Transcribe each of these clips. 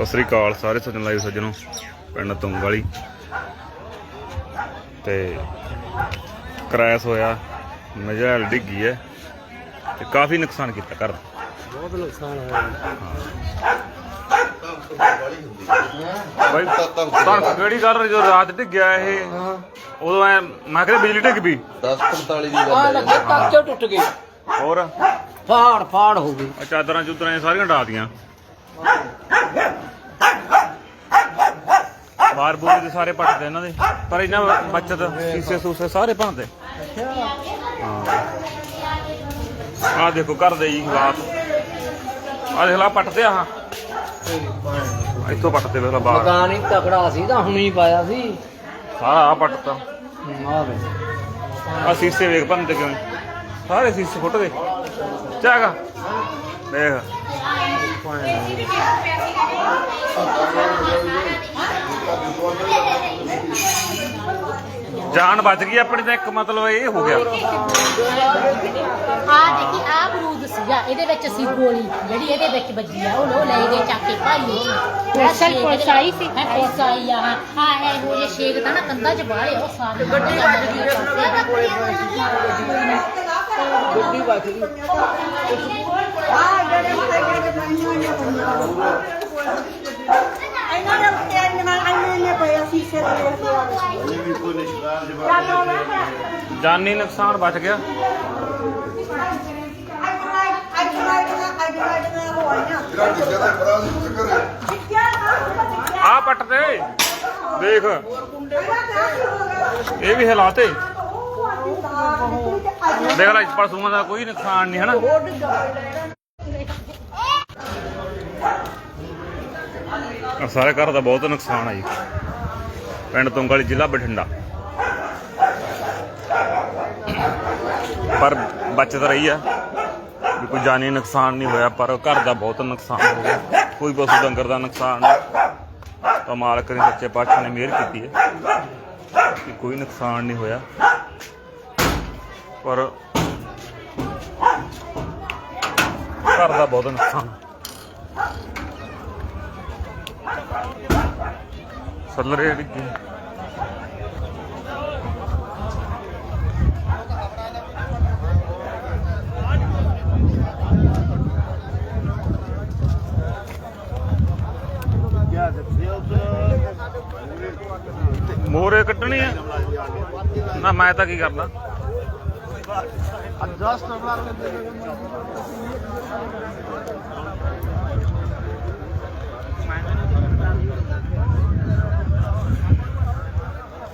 ਸਤਿ ਸ੍ਰੀ ਅਕਾਲ ਸਾਰੇ ਸੱਜਣ ਲਾਈਵ ਸੱਜਣੋ ਪਿੰਡ ਤੁੰਗ ਵਾਲੀ ਤੇ ਕ੍ਰੈਸ਼ ਹੋਇਆ ਮਜਾਲ ਡਿੱਗੀ ਹੈ ਤੇ ਕਾਫੀ ਨੁਕਸਾਨ ਕੀਤਾ ਘਰ ਦਾ। ਬਹੁਤ ਨੁਕਸਾਨ ਹੋਇਆ। ਬਾਈ ਤੁਹਾਨੂੰ ਕਿਹੜੀ ਗੱਲ ਜੋ ਰਾਤ ਡਿੱਗਿਆ ਇਹ? ਉਦੋਂ ਐ ਮੈਂ ਕਿਹਾ ਬਿਜਲੀ ਡਿੱਗ ਪਈ। 10:45 ਦੀ ਆ ਗੱਲ ਹੈ। ਲੱਗੇ ਕੱਚੇ ਟੁੱਟ ਗਏ ਹੋਰ? ਫਾੜ ਫਾੜ ਹੋ ਗਈ। ਆ ਚਾਦਰਾਂ ਚੁਦਰਾਂ ਇਹ ਸਾਰੀਆਂ ਡਾਤੀਆਂ ਬਾਹਰ ਬੂਰ ਦੇ ਸਾਰੇ ਪੱਟਦੇ ਇਹਨਾਂ ਦੇ। ਪਰ ਇਹਨਾਂ ਬੱਚਤ ਸੀਸੇ ਸੂਸੇ ਸਾਰੇ ਭੰਨਦੇ। ਹਾਂ। ਆ ਦੇਖੋ ਘਰ ਦੇ ਜੀ ਹਾਲਾਤ। ਆ ਦੇਖ ਲਾ ਪੱਟਦੇ ਆ ਇੱਥੋਂ ਪੱਟਦੇ ਵੇਖ ਲਾ ਬਾਹਰ। ਮਕਾਨ ਹੀ ਤਕੜਾ ਸੀ ਤਾਂ ਹੁਣੀ ਪਾਇਆ ਸੀ। ਸਾਰਾ ਆ ਪੱਟਤਾ। ਆ ਵੇ ਆ ਸੀਸੇ ਵੇਖ ਭੰਨਦੇ ਕਿਉਂ? ਸਾਰੇ ਸੀਸੇ ਫੁੱਟਦੇ। ਚਾਗਾ ਦੇਖ। ਜਾਨ ਬਚ ਗਈ ਆਪਣੀ ਤਾਂ ਇੱਕ ਮਤਲਬ ਇਹ ਹੋ ਗਿਆ। ਆ ਦੇਖੀ ਆ ਬਰੂਦ ਸੀਗਾ ਇਹਦੇ ਵਿੱਚ ਸੀ ਗੋਲੀ ਜਿਹੜੀ ਇਹਦੇ ਵਿੱਚ ਵੱਜੀ ਆ ਉਹ ਲੋ ਲੈ ਗਏ ਚੱਕ ਕੇ ਭਾਈ ਅਸਲ ਪੁਲਿਸ ਆਈ ਸੀ? ਹੈ ਪੁਲਿਸ ਆਈ ਆ ਹਾਂ। ਹਾਂ ਇਹ ਉਹ ਜੇ ਸ਼ੇਕ ਤਾਂ ਨਾ ਕੰਧਾਂ 'ਚ ਬਾਹਰ ਉਹ ਸਾਰੇ ਗੱਡੀ ਵੱਜ ਗਈ। ਗੱਡੀ ਵੱਜ ਗਈ। ਜਾਨੀ ਨੁਕਸਾਨ ਬਚ ਗਿਆ। ਆ ਪੱਟ ਦੇ ਦੇਖ। ਇਹ ਵੀ ਹਾਲਾਤੇ ਦੇਖ ਲੈ ਪਸ਼ੂਆਂ ਦਾ ਕੋਈ ਨੁਕਸਾਨ ਨਹੀਂ ਹੈ ਨਾ ਸਾਰੇ ਘਰ ਦਾ ਬਹੁਤ ਨੁਕਸਾਨ ਆ ਜੀ। ਪਿੰਡ ਤੁੰਗਲੀ ਜ਼ਿਲ੍ਹਾ ਬਠਿੰਡਾ। ਪਰ ਬਚਤ ਰਹੀ ਆ। ਵੀ ਕੋਈ ਜਾਨੀ ਨੁਕਸਾਨ ਨਹੀਂ ਹੋਇਆ, ਪਰ ਘਰ ਦਾ ਬਹੁਤ ਨੁਕਸਾਨ ਹੋ ਗਿਆ। ਕੋਈ ਪਸ਼ੂ ਡੰਗਰ ਦਾ ਨੁਕਸਾਨ ਨਹੀਂ। ਤਾਂ ਮਾਲਕ ਨੇ ਸੱਚੇ ਪਾਤਸ਼ਾਹ ਨੇ ਮਿਹਰ ਕੀਤੀ ਹੈ ਕਿ ਕੋਈ ਨੁਕਸਾਨ ਨਹੀਂ ਹੋਇਆ। ਪਰ ਘਰ ਦਾ ਬਹੁਤ ਨੁਕਸਾਨ। ਸੱਲਰੇ ਡਿੱਗੇ ਮੋਰੇ ਕੱਢਣੀ ਆ। ਨਾ ਮੈਂ ਤਾਂ ਕੀ ਕਰਦਾ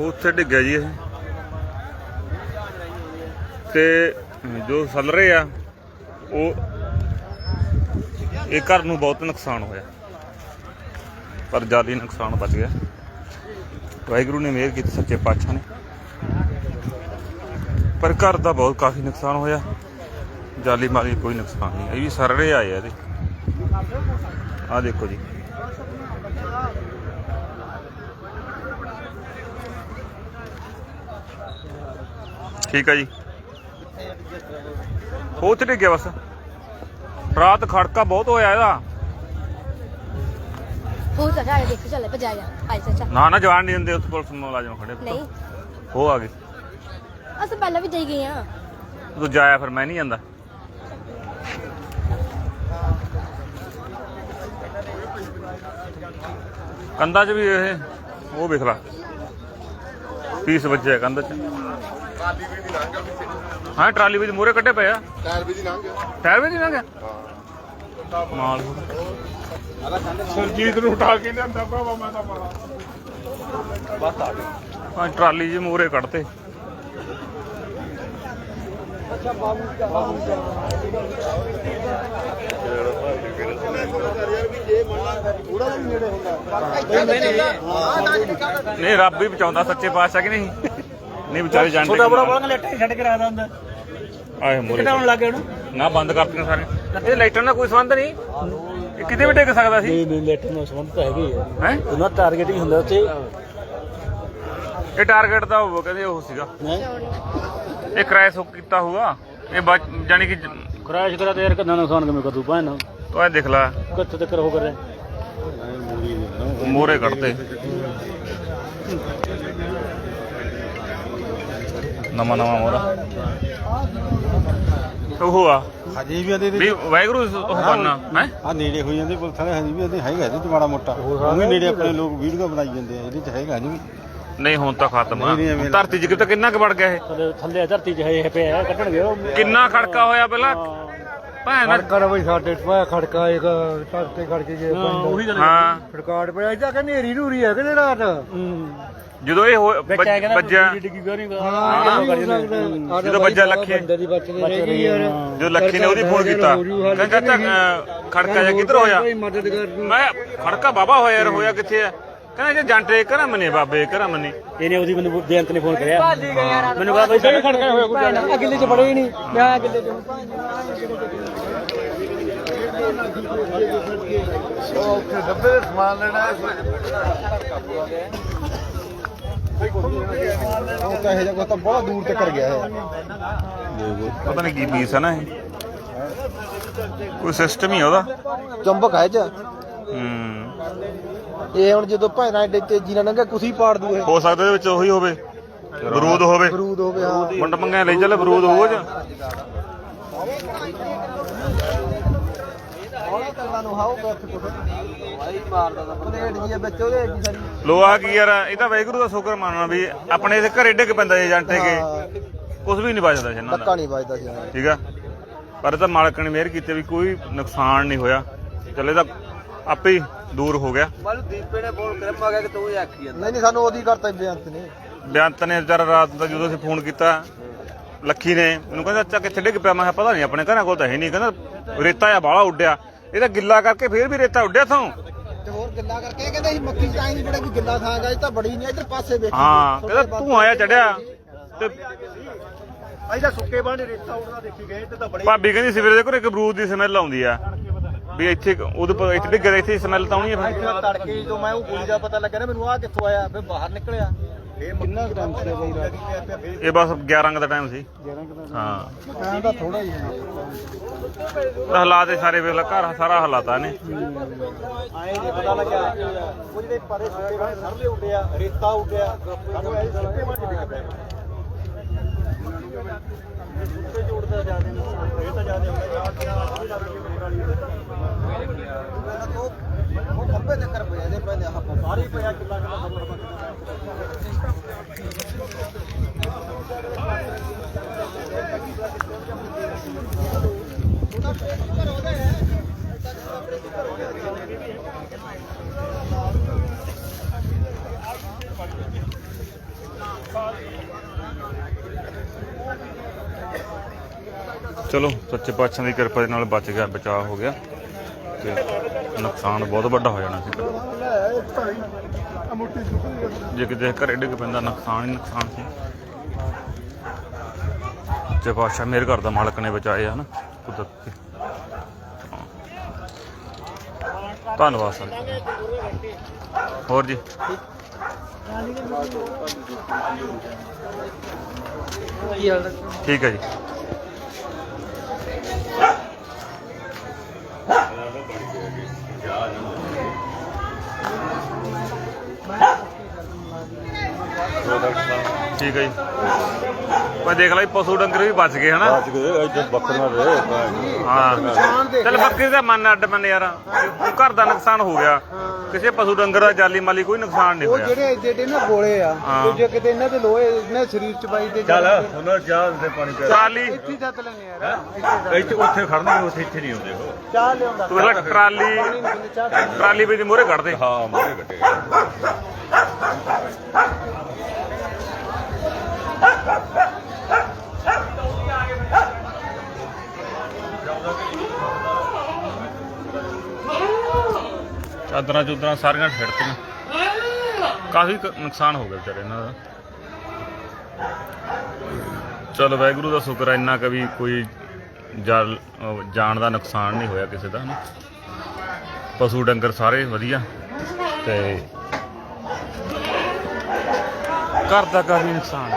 ਉੱਥੇ ਡਿੱਗਿਆ ਜੀ ਇਹ। ਤੇ ਜੋ ਸਲ ਰਹੇ ਆ, ਉਹ ਇਹ ਘਰ ਨੂੰ ਬਹੁਤ ਨੁਕਸਾਨ ਹੋਇਆ। ਪਰ ਜਾਲੀ ਨੁਕਸਾਨ ਬਚ ਗਿਆ। ਵਾਹਿਗੁਰੂ ਨੇ ਮਿਹਰ ਕੀਤੀ ਸੱਚੇ ਪਾਤਸ਼ਾਹ ਨੇ। ਪਰ ਘਰ ਦਾ ਬਹੁਤ ਕਾਫੀ ਨੁਕਸਾਨ ਹੋਇਆ। ਜਾਲੀ ਮਾਲੀ ਕੋਈ ਨੁਕਸਾਨ ਨਹੀਂ। ਇਹ ਵੀ ਸਰੜੇ ਆਏ ਆ ਇਹਦੇ। ਆ ਦੇਖੋ ਜੀ। ਠੀਕ ਆ ਜੀ। ਉਹ ਤੇ ਡਿੱਗਿਆ ਬਸ। ਰਾਤ ਖੜਕਾ ਬਹੁਤ ਹੋਇਆ ਇਹਦਾ। ਉਹ ਤਾਂ ਜਾ ਦੇਖ ਚੱਲੇ ਭਜਾਇਆ ਆਈ ਸੱਚਾ ਨਾ ਨਾ ਜਵਾਨ ਨਹੀਂ ਦਿੰਦੇ ਉਸ ਪੁਲਿਸ ਮੁਲਾਜ਼ਮ ਖੜੇ ਨਹੀਂ। ਉਹ ਆ ਗਏ। ਅਸੀਂ ਪਹਿਲਾਂ ਵੀ ਜਾਈ ਗਏ ਆ ਤੂੰ ਜਾਇਆ ਫਿਰ ਮੈਂ ਨਹੀਂ ਜਾਂਦਾ। ਕੰਧਾਂ 'ਚ ਵੀ ਇਹ ਉਹ ਵੇਖ ਲਾ। ਪੀਸ ਵੱਜਿਆ ਕੰਧ 'ਚ। ਹਾਂ ਟਰਾਲੀ ਵਿੱਚ ਮੂਰੇ ਕੱਢੇ ਪਏ ਆ। ਟਾਇਰ ਵੀ ਦੀ ਲੰਘ ਗਿਆ। ਟਾਇਰ ਵੀ ਨਹੀਂ ਲੰਘਿਆ ਮਾਲ। ਸਰਜੀਤ ਨੂੰ ਉਠਾ ਕੇ ਲਿਆਂਦਾ ਭਾਵਾ ਮੈਂ ਤਾਂ ਮਾਰਾ। ਹਾਂ ਟਰਾਲੀ ਜੀ ਮੂਰੇ ਕੱਢਤੇ। ਨਹੀਂ ਰੱਬ ਹੀ ਬਚਾਉਂਦਾ ਸੱਚੇ ਪਾਤਸ਼ਾਹ ਕਿ ਨਹੀਂ? ਨਹੀਂ ਵਿਚਾਰੇ ਜਾਣਦੇ ਛੋਟਾ ਬੜਾ ਬੜਾ ਲੈਟਰ ਛੱਡ ਕੇ ਰੱਖਦਾ ਹੁੰਦਾ ਆਏ ਮੂਰੇ। ਹੁਣ ਲੱਗ ਗਿਆ ਉਹਨੂੰ? ਨਾ ਬੰਦ ਕਰਤੀਆਂ ਸਾਰੇ ਇਹ ਲਾਈਟਾਂ ਨਾਲ ਕੋਈ ਸੰਬੰਧ ਨਹੀਂ? ਇਹ ਕਿਤੇ ਵੀ ਡਿੱਗ ਸਕਦਾ ਸੀ? ਨਹੀਂ ਨਹੀਂ ਲੈਟਰ ਨਾਲ ਸੰਬੰਧ ਤਾਂ ਹੈਗੀ ਹੈ ਹੈ? ਉਹਨਾਂ ਟਾਰਗੇਟ ਹੀ ਹੁੰਦਾ ਉੱਥੇ। ਇਹ ਟਾਰਗੇਟ ਦਾ ਉਹ ਕਹਿੰਦੇ ਉਹ ਸੀਗਾ। ਇਹ ਕ੍ਰੈਸ਼ ਕੀਤਾ ਹੋਊਗਾ। ਇਹ ਜਾਣੀ ਕਿ ਕ੍ਰੈਸ਼ ਕਰਾ ਤੇ ਯਾਰ ਕਿੰਨਾ ਨੁਕਸਾਨ ਕਿਵੇਂ ਕਰੂ ਪਾਣਾ ਤੂੰ ਇਹ ਦੇਖ ਲੈ। ਕਿੱਥੇ ਤੱਕ ਹੋ ਕਰ ਰਿਹਾ ਮੋਰੇ ਕੱਢਤੇ। ਨਵਾਂ ਨਵਾਂ ਮੋਰਾ ਉਹ ਆ ਹਜੇ ਵੀ ਇਹਦੇ ਵੀ ਵਾਹਿਗੁਰੂ ਉਹ ਕਰਨਾ ਹੈ? ਆ ਨੇੜੇ ਹੋਈ ਜਾਂਦੇ ਪੁਲਿਸ ਵਾਲੇ ਹਜੇ ਵੀ ਇਹਦੇ ਹੈਗਾ ਇਹਦੇ ਚ ਮਾੜਾ ਮੋਟਾ। ਉਹ ਵੀ ਨੇੜੇ ਆਪਣੇ ਲੋਕ ਵੀਡੀਓ ਬਣਾਈ ਜਾਂਦੇ ਆ ਇਹਦੇ ਚ ਹੈਗਾ ਵੀ। ਨਹੀਂ ਹੁਣ ਤਾਂ ਖਤਮ ਆ। ਨਹੀਂ, ਨਹੀਂ, ਐਵੇਂ ਧਰਤੀ 'ਚ ਕਿਤੇ ਕਿੰਨਾ ਕੁ ਵੜ ਗਿਆ ਇਹ? ਥੱਲੇ ਥੱਲੇ ਧਰਤੀ 'ਚ ਹੈ ਪਿਆ ਕੱਢਣਗੇ ਉਹ। ਕਿੰਨਾ ਖੜਕਾ ਹੋਇਆ ਪਹਿਲਾਂ? ਭੈਣ। ਖੜਕਾ ਬਈ ਸਾਡੇ ਪਾਇਆ ਖੜਕਾ ਇੱਕ ਧਰਤੇ ਖੜ ਕੇ ਜੇ ਉਹੀ ਗੱਲ ਹਾਂ। ਰਿਕਾਰਡ ਪਿਆ ਇਦਾਂ ਕਿ ਨੇਰੀ ਨੂਰੀ ਹੈ ਕਿਤੇ ਰਾਤ। ਜਦੋਂ ਇਹ ਹੋਇਆ- ਵਿੱਚ ਆ ਕਹਿੰਦਾ ਵੱਜਿਆ। ਡਿੱਗੀ ਕਿਉਂ ਨਹੀਂ ਹਾਂ ਜਦੋਂ ਬੱਚਾ ਲੱਖੇ- ਬੰਦੇ ਦੀ ਬਚਦੀ ਰਹੇਗੀ ਯਾਰ। ਜੋ ਲੱਖੀ ਨੇ ਉਹਦੀ ਫੋਨ ਕੀਤਾ। ਕਹਿੰਦਾ ਅਹ, ਖੜਕਾ ਜਿਹਾ ਕਿੱਧਰ ਹੋਇਆ? ਕੋਈ ਮਦਦ ਕਰ ਦੂੰ। ਮੈਂ ਖੜਕਾ ਬਾਬਾ ਹੋਇਆ ਯਾਰ ਹੋਇਆ ਕਿੱਥੇ ਆ? ਕਹਿੰਦਾ ਜੇ ਜਾਂਟੇ ਕਰਾਂ ਮਨੇ ਬਾਬੇ ਕਰਾਂ ਮਨੇ। ਇਹਨੇ ਉਹਦੀ ਮੈਨੂੰ ਬੇਅੰਤ ਨੇ ਫੋਨ ਕਰਿਆ। ਮੈਨੂੰ ਕਹਾ ਬਈ ਸਾਡੇ ਖੜਕਾ ਹੋਇਆ ਕੋਈ ਅਗਲੇ ਚ ਬੜੇ ਹੀ ਨਹੀਂ। ਮੈਂ ਅਗਲੇ ਚ ਉੱਥੇ ਡੱਬੇ ਦੇ ਸਮਾਨ ਲੈਣਾ ਉਹ ਤਾਂ ਇਹ ਜਿਹਾ ਤਾਂ ਬਹੁਤ ਦੂਰ ਤੱਕ ਗਿਆ ਹੈ ਪਤਾ ਨਹੀਂ ਕੀ ਪੀਸ ਹੈ ਨਾ ਇਹ। ਕੋਈ ਸਿਸਟਮ ਹੀ ਆ ਉਹਦਾ। ਚੰਬਕ ਹੈ ਚ। ਹੂੰ। ਇਹ ਹੁਣ ਜਦੋਂ ਭਾਇਨਾ ਏਡੇ ਤੇਜ਼ੀ ਨਾਲ ਲੰਘਿਆ ਕੁਸੀ ਪਾੜ ਦੂ ਇਹ। ਹੋ ਸਕਦਾ ਇਹਦੇ ਵਿੱਚ ਉਹੀ ਹੋਵੇ ਬਰੂਦ ਹੋਵੇ। ਬਰੂਦ ਹੋਵੇ ਹਾਂ। ਮੁੰਡ ਮੰਗਿਆ ਲਈ ਚੱਲ ਬਰੂਦ ਹੋਵੇ ਚ ਹੌਲਾ ਚੱਲਦਾ ਨੂੰ ਹਾਉ ਬੈਠ ਕੁੱਟ ਵਾਈ ਮਾਰਦਾ ਤਾਂ ਪਲੇਟ ਜੀ ਵਿੱਚ ਉਹਦੇ ਏਡੀ ਸਾਰੀ ਲੋਹਾ ਕੀ ਯਾਰ ਇਹ ਤਾਂ ਵੈਗੁਰੂ ਦਾ ਸ਼ੁਕਰ ਮੰਨਣਾ ਵੀ ਆਪਣੇ ਇਥੇ ਘਰੇ ਡਿੱਗ ਪੈਂਦਾ ਜੇ ਜਾਂਟੇ ਕੇ ਕੁਝ ਵੀ ਨਹੀਂ ਬਚਦਾ ਸੀ ਇਹਨਾਂ ਧੱਕਾ ਦਾ ਨਹੀਂ ਵੱਜਦਾ ਸੀ ਠੀਕ ਆ? ਪਰ ਇਹ ਤਾਂ ਮਾਲਕ ਨੇ ਮਿਹਰ ਕੀਤੀ ਵੀ ਕੋਈ ਨੁਕਸਾਨ ਨਹੀਂ ਹੋਇਆ। ਚੱਲੇ ਤਾਂ ਆਪੇ ਹੀ ਦੂਰ ਹੋ ਗਿਆ। ਮਨ ਦੀਪੇ ਨੇ ਫੋਨ ਕਰਿਆ ਮੈਂ ਕਿਹਾ ਕਿ ਤੂੰ ਹੀ ਆਖੀ ਜਾਂਦਾ। ਨਹੀਂ ਨਹੀਂ ਸਾਨੂੰ ਉਹਦੀ ਕਰਤਾ ਬੇਅੰਤ ਨੇ। ਬੇਅੰਤ ਨੇ ਵਿਚਾਰਾ ਰਾਤ ਦਾ ਜਦੋਂ ਅਸੀਂ ਫੋਨ ਕੀਤਾ ਲੱਖੀ ਨੇ ਮੈਨੂੰ ਕਹਿੰਦਾ ਅੱਛਾ ਕਿੱਥੇ ਡਿੱਗ ਪਿਆ? ਮੈਂ ਕਿਹਾ ਪਤਾ ਨਹੀਂ ਆਪਣੇ ਘਰਾਂ ਕੋਲ ਤਾਂ ਹੈ ਨਹੀਂ। ਕਹਿੰਦਾ ਰੇਤਾ ਆ ਬਾਹਲਾ ਉੱਡਿਆ। ਇਹ ਤਾਂ ਗਿੱਲਾ ਕਰਕੇ ਫੇਰ ਵੀ ਰੇਤਾ ਉੱਡਿਆ ਥੋਂ ਤੇ ਹੋਰ ਗੱਲਾਂ ਕਰਕੇ ਇਹ ਕਹਿੰਦੇ ਸੀ ਮੱਕੀ ਚਾਈ ਨਹੀਂ ਬੜੇ ਕੋਈ ਗਿੱਲਾ ਥਾਂ ਗਾ ਇਹ ਤਾਂ ਬੜੀ ਨਹੀਂ ਇੱਧਰ ਪਾਸੇ ਵੇਖੀ। ਹਾਂ ਕਹਿੰਦਾ ਤੂੰ ਆਇਆ ਚੜਿਆ। ਤੇ ਇਹਦਾ ਸੁੱਕੇ ਬਾਣੇ ਰੇਤਾ ਉੜਦਾ ਦੇਖੀ ਗਏ ਤੇ ਤਾਂ ਬੜੀ ਭਾਬੀ ਕਹਿੰਦੀ ਸਵੇਰੇ ਦੇ ਕੋਲ ਇੱਕ ਬਰੂਦ ਦੀ ਸਮੈਲ ਆਉਂਦੀ ਆ। ਵੀ ਇੱਥੇ ਉਹਦੇ ਪਰ ਇੱਥੇ ਡਿੱਗ ਰਿਹਾ ਇੱਥੇ ਸਮੈਲ ਤਾਂ ਆਉਣੀ ਆ ਫਿਰ। ਇੱਥੇ ਤੜਕੇ ਜਦੋਂ ਮੈਂ ਉਹ ਗੋਲੀ ਦਾ ਪਤਾ ਲੱਗਿਆ ਨਾ ਮੈਨੂੰ ਆ ਕਿੱਥੋਂ ਆਇਆ? ਫਿਰ ਬਾਹਰ ਨਿਕਲਿਆ। ਫੇਰ ਕਿੰਨਾ ਟਾਈਮ ਤੇ ਬਈ ਇਹ ਬਸ 11 ਦਾ ਟਾਈਮ ਸੀ। ਹਾਂ ਟਾਈਮ ਦਾ ਥੋੜਾ ਹੀ। ਹੈ ਹਾਲਾਤ ਇਹ ਸਾਰੇ ਵੇਲਾ ਘਰ ਸਾਰਾ ਹਾਲਾਤਾਂ ਨੇ ਆਏ ਜੇ ਪਤਾ ਲੱਗਿਆ ਉਹ ਜਿਹੜੇ ਪਰੇ ਸੁੱਕੇ ਬਾਣੇ ਸਰਲੇ ਉੱਡਿਆ ਰੇਤਾ ਉੱਡਿਆ ਸਾਨੂੰ ਇਹ ਸੁੱਕੇ ਬਾਣੇ ਡਿੱਗ ਪਏ ਸੁੱਕੇ ਜੋੜਦਾ ਜਾਂਦੇ ਨੇ ਇਹ ਤਾਂ ਜਾਂਦੇ ਉਹ ਖੰਭੇ ਤੇ ਕਰ ਪਿਆ ਇਹਦੇ ਪਹਿਲੇ ਆਹ ਸਾਰੇ ਹੀ ਪਿਆ ਕਿੱਲਾ ਕਿੱਲਾ ਖੰਭਾ ਚਲੋ ਸੱਚੇ ਪਾਤਸ਼ਾਹ ਦੀ ਕਿਰਪਾ ਦੇ ਨਾਲ ਬਚ ਗਿਆ ਬਚਾਅ ਹੋ ਗਿਆ। ਤੇ ਨੁਕਸਾਨ ਬਹੁਤ ਵੱਡਾ ਹੋ ਜਾਣਾ ਸੀ। ਜੇ ਕਿਤੇ ਘਰੇ ਡਿੱਗ ਪੈਂਦਾ, ਨੁਕਸਾਨ ਹੀ ਨੁਕਸਾਨ ਸੀ। ਸੱਚੇ ਪਾਤਸ਼ਾਹ ਮੇਰ ਘਰ ਦਾ ਮਾਲਕ ਨੇ ਬਚਾਏ ਹਨ ਕੁਦਰਤ ਧੰਨਵਾਦ ਸਰ। ਹੋਰ ਜੀ? ਠੀਕ ਹੈ ਜੀ। ਜਾ ਜਾ ਠੀਕ ਹੈ ਜੀ। ਮੈਂ ਦੇਖ ਲਈ ਪਸ਼ੂ ਡੰਗਰ ਵੀ ਬਚ ਗਏ ਹਨਾ? ਬਚ ਗਏ ਇੱਥੇ ਬੱਕਰੀਆਂ ਦੇ ਹਾਂ। ਚੱਲ ਬੱਕਰੀ ਦਾ ਮਨ ਅੱਡ ਮੰਨ ਯਾਰ। ਘਰ ਦਾ ਨੁਕਸਾਨ ਹੋ ਗਿਆ। ਕਿਸੇ ਪਸ਼ੂ ਡੰਗਰ ਦਾ ਜਾਲੀ ਮਾਲੀ ਕੋਈ ਨੁਕਸਾਨ ਨਹੀਂ ਉਹ ਹੋਇਆ। ਜਿਹੜੇ ਏਡੇ ਏਡੇ ਨਾ ਗੋਲੇ ਆ ਹਾਂ। ਦੂਜੇ ਕਿਤੇ ਇਹਨਾਂ ਦੇ ਲੋਹੇ ਇਹਨਾਂ ਦੇ ਸਰੀਰ ਚ ਬਾਈ ਦੇ ਚੱਲ ਉਹਨਾਂ ਚਾਹ ਦੇ ਪਾਣੀ ਪਿਆ ਟਰਾਲੀ ਇੱਥੇ ਹੀ ਦੱਤ ਲੈਣੇ ਯਾਰ। ਇੱਥੇ ਉੱਥੇ ਖੜਨਗੇ ਉੱਥੇ ਇੱਥੇ ਨਹੀਂ ਆਉਂਦੇ ਉਹ। ਚਾਹ ਲਿਆਉਂਦਾ। ਤੂੰ ਇਹਲਾ ਟਰਾਲੀ ਟਰਾਲੀ ਵੀ ਮੂਹਰੇ ਕੱਢ ਦੇ ਹਾਂ ਮੋਰੇ ਕੱਟੇ ਚਾਦਰਾਂ ਚੁਦਰਾਂ ਸਾਰੀਆਂ ਛਿੜਤੀਆਂ ਕਾਫੀ ਨੁਕਸਾਨ ਹੋ ਗਿਆ ਵਿਚਾਰੇ ਇਹਨਾਂ ਦਾ। ਚਲ ਵਾਹਿਗੁਰੂ ਦਾ ਸ਼ੁਕਰ ਹੈ ਇੰਨਾ ਕਵੀ ਕੋਈ ਜਾਨ ਦਾ ਨੁਕਸਾਨ ਨਹੀਂ ਹੋਇਆ ਕਿਸੇ ਦਾ ਪਸ਼ੂ ਡੰਗਰ ਸਾਰੇ ਵਧੀਆ, ਤੇ ਘਰ ਦਾ ਕਾਫੀ ਨੁਕਸਾਨ